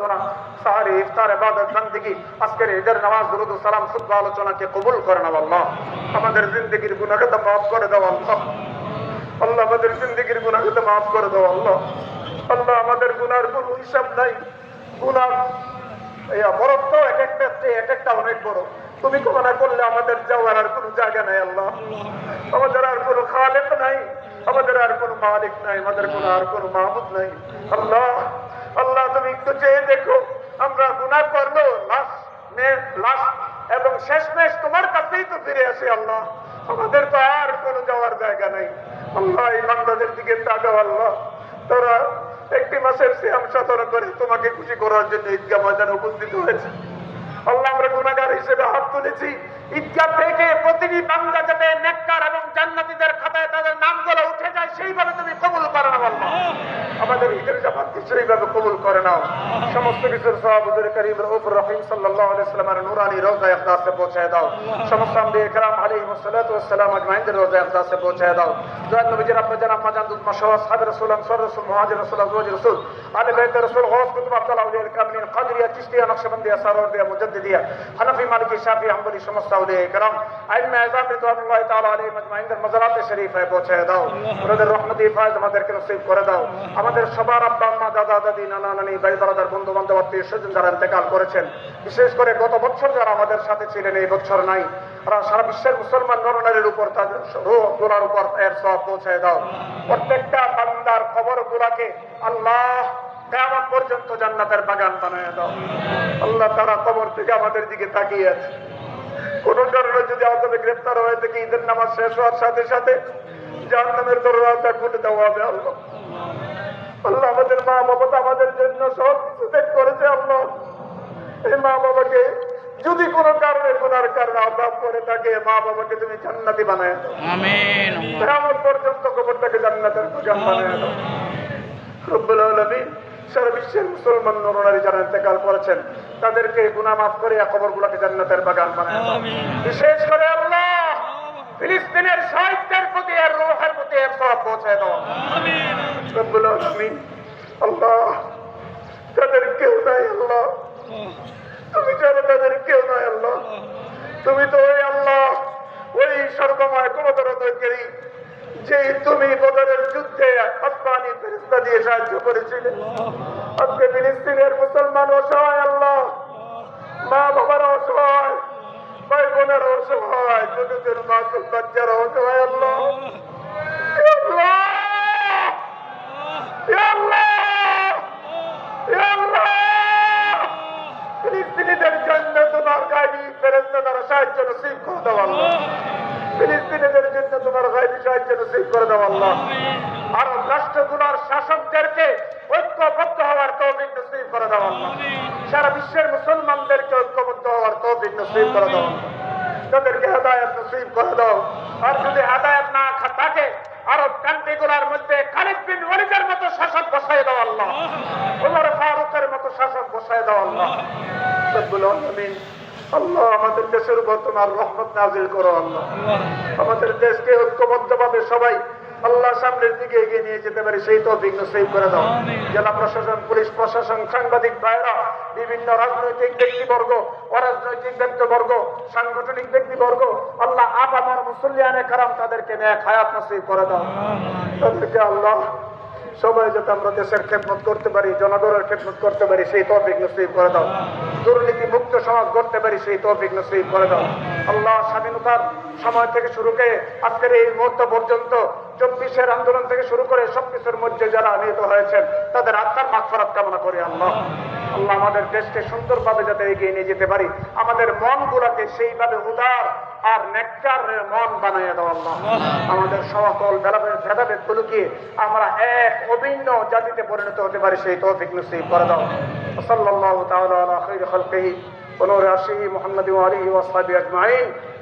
তো কোনো তো এক একটা এক একটা অনেক বড়। তুমি কখনো করলে আমাদের যাওয়ার আর কোনো জায়গা নাই আল্লাহ। আমাদের আর কোনো খালেক নাই। আমাদের আর কোনো মালিক নাই। আমাদের কোনো আর কোনো মাহবুদ নাই। আল্লাহ আল্লাহ তুমি একটু চেয়ে দেখো। আমরা গুনাহ করল লাশ লাশ এবং শেষমেশ তোমার কাছেই তো ফিরে আসি আল্লাহ। আমাদের তো আর কোনো যাওয়ার জায়গা নাই। আল্লাহ, এই বান্দাদের দিকে তাকাও আল্লাহ। তোরা একটি মাসের সিয়াম সতর করে তোমাকে খুশি করার জন্য ঈদগাহ ময়দানে উপস্থিত হয়েছে। আল্লাহ, আমরা গুণাগার হিসেবে হাত তুলেছি। ঈদগাহ থেকে প্রতিটি বান্দা যাতে নেককার ঈদের জামাতকে সেইভাবে কবুল করে নাও সমস্ত কিছুর সাহাবুদের করিম রউফুর রহিম সাল্লাল্লাহু আলাইহি সাল্লামের নূরানি রওজা ইকদাসে পৌঁছায় দাও সমস্ত আম্বিয়া کرام আলাইহিস সালাতু ওয়াস সালাম আজমাইনদের রওজা ইকদাসে পৌঁছায় দাও দয়াল নবীজির আপনি জানাব মাজান দুধ মাশাআল্লাহ সাহাবে রাসূল আনসার রাসূল মুহাজির রাসূল আজওয়াজ রাসূল আলে বাইত রাসূল গাউস কুতুব আব্দুল আউলিয়া কামিলিন কাদরিয়া চিশতিয়া নকশবন্দিয়া সারওয়ারদিয়া মুজাদ্দিদিয়া হানাফি মালিকি শাফি হাম্বলি সমস্ত আউলিয়া کرام আইন আযম রিদওয়ানুল্লাহি তাআলা আলাইহিম আজমাইনদের মাজারাতে শরীফে পৌঁছায় দাও ওনাদের রহমতি ফায়দ আমাদেরকে নসিব করে দাও আমাদের সবার আব্বা আম্মা দাদা দাদি, নানা নানি, ভাই বারাদার বন্ধু বান্ধব আত্মীয় স্বজন যারা ইন্তেকাল করেছেন, বিশেষ করে গত বছর যারা আমাদের সাথে ছিলেন, এই বছর নাই, তারা সারা বিশ্বের মুসলমান নরনারীর উপর তাদের রোহগুলার উপর এর সব পৌঁছায় দাও। প্রত্যেকটা বান্দার খবর গুলাকে আল্লাহ কেমন পর্যন্ত জান্নাতের বাগান বানায় দাও। আল্লাহ তারা কবর থেকে আমাদের দিকে তাকিয়ে আছে। কোন কারণে যদি আমাদের গ্রেপ্তার হয়ে থেকে ঈদের নামাজ শেষ হওয়ার সাথে সাথে জাহান্নামের দরওয়াজা খুলে দেওয়া হবে আল্লাহ। আল্লাহ আমাদের মা বাবা তো আমাদের জন্য সব কিছু ত্যাগ করেছে আল্লাহ। এই মা বাবাকে যদি কোনো কারণে গুনার কারণে অভাব করে থাকে মা বাবাকে তুমি জান্নাতি বানায় দাও। আমিন কেমন পর্যন্ত কবরটাকে জান্নাতের বাগান বানায় দাও। রব্বুল আলামিন সারা বিশ্বের মুসলমান নরনারী যারা ইন্তেকাল করেছেন তাদেরকে গুনাহ মাফ করে কবরগুলোকে জান্নাতের বাগান বানায় দাও। বিশেষ করে ফিলিস্তিনের সাহিত্যের প্রতি আর রোহের প্রতি এক সব পৌঁছায় দাও। রব্বুল আলামিন আল্লাহ তাদের কেউ নাই আল্লাহ তুমি ছাড়া তাদের কেউ নাই আল্লাহ তুমি তো ওই আল্লাহ ওই সর্বময় ক্ষমতার অধিকারী যে তুমি বদরের যুদ্ধে আসমানি ফেরিস্তা দিয়ে সাহায্য করেছিলে। আজকে ফিলিস্তিনের মুসলমান অসহায় আল্লাহ মা বাবার অসহায় ভাই বোনের অসহায় ছোট মাসুম বাচ্চারা অসহায় আল্লাহ। আল্লাহ। সাহায্য করে হওয়ার করে সারা বিশ্বের মুসলমানদেরকে ঐক্যবদ্ধ হওয়ার তৌফিক নসিব করে দাও আল্লাহ তাদেরকে হেদায়ত নসিব করে দাও। আর যদি হেদায়ত না থাকে আরব কান্ট্রিগুলোর মধ্যে খালিদ বিন ওয়ালিদের মতো শাসক বসায় দাও আল্লাহ। ওমর ফারুকের মতো শাসক বসায় দাও আল্লাহ। রব্বুল আলামিন, আল্লাহ আমাদের দেশের উপর তোমার রহমত নাজিল করো আল্লাহ। আমাদের দেশকে ঐক্যবদ্ধভাবে সবাই আল্লাহ সামনের দিকে এগিয়ে নিয়ে যেতে পারে সেই তো বিঘ্ন সেভ করে দাও। জেলা প্রশাসন পুলিশ প্রশাসন সাংবাদিক ভাইরা বিভিন্ন রাজনৈতিক ব্যক্তিবর্গ অরাজনৈতিক ব্যক্তিবর্গ সাংগঠনিক ব্যক্তিবর্গ আল্লাহ আপ আমার মুসল্লিয়ানে কারাম তাদেরকে নেয় হায়াত নসিব করে দাও। তাদেরকে আল্লাহ সবাই যাতে আমরা দেশের খেদমত করতে পারি জনগণের খেদমত করতে পারি সেই তৌফিক নসিব করে দাও। দুর্নীতি মুক্ত সমাজ করতে পারি সেই তৌফিক নসিব করে দাও। আল্লাহ স্বাধীনতার সময় থেকে শুরু করে আজকের এই মুহূর্ত পর্যন্ত চব্বিশের আন্দোলন থেকে শুরু করে সবকিছুর মধ্যে যারা নিহত হয়েছেন, তাদের আত্মার মাগফারাত কামনা করি আল্লাহ। আল্লাহ আমাদের দেশকে সুন্দরভাবে যাতে এগিয়ে নিয়ে যেতে পারি, আমাদের মনগুলাকে সেইভাবে উদার আর নেককার মন বানিয়ে দাও আল্লাহ। আমাদের সকল ভেদাভেদ ভেদাভেদ গুলোকে আমরা এক অভিন্ন জাতিতে পরিণত হতে পারি, সেই তৌফিক নসিব করে দাও। সাল্লাল্লাহু তাআলা আলা খাইরি খালকিহি, ওয়া নূরি আরশিহি মুহাম্মাদি ওয়া আলিহি